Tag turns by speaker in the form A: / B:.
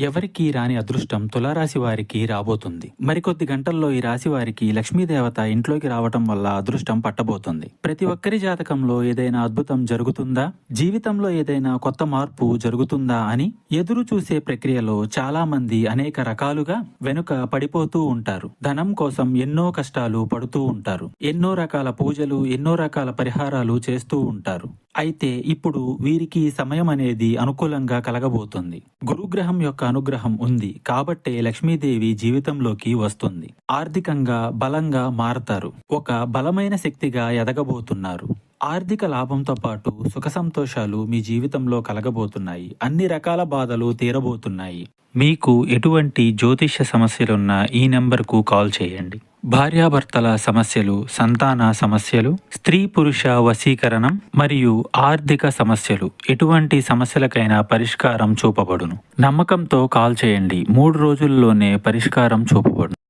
A: ఎవరికీ రాని అదృష్టం తులారాశి వారికి రాబోతుంది. మరికొద్ది గంటల్లో ఈ రాశి వారికి లక్ష్మీదేవత ఇంట్లోకి రావటం వల్ల అదృష్టం పట్టబోతుంది. ప్రతి ఒక్కరి జాతకంలో ఏదైనా అద్భుతం జరుగుతుందా? జీవితంలో ఏదైనా కొత్త మార్పు జరుగుతుందా అని ఎదురు చూసే ప్రక్రియలో చాలా మంది అనేక రకాలుగా వెనుక పడిపోతూ ఉంటారు. ధనం కోసం ఎన్నో కష్టాలు పడుతూ ఉంటారు. ఎన్నో రకాల పూజలు ఎన్నో రకాల పరిహారాలు చేస్తూ ఉంటారు. అయితే ఇప్పుడు వీరికి సమయం అనేది అనుకూలంగా కలగబోతుంది. గురుగ్రహం యొక్క అనుగ్రహం ఉంది. కాబట్టే లక్ష్మీదేవి జీవితంలోకి వస్తుంది. ఆర్థికంగా బలంగా మారతారు. ఒక బలమైన శక్తిగా ఎదగబోతున్నారు. ఆర్థిక లాభంతో పాటు సుఖ సంతోషాలు మీ జీవితంలో కలగబోతున్నాయి. అన్ని రకాల బాధలు తీరబోతున్నాయి. మీకు ఎటువంటి జ్యోతిష్య సమస్యలున్నా ఈ నెంబర్కు కాల్ చేయండి. భార్యాభర్తల సమస్యలు సంతాన సమస్యలు స్త్రీ పురుష వశీకరణం మరియు ఆర్థిక సమస్యలు. ఎటువంటి సమస్యలకైనా పరిష్కారం చూపబడును. నమ్మకంతో కాల్ చేయండి. మూడు రోజుల్లోనే పరిష్కారం చూపబడును.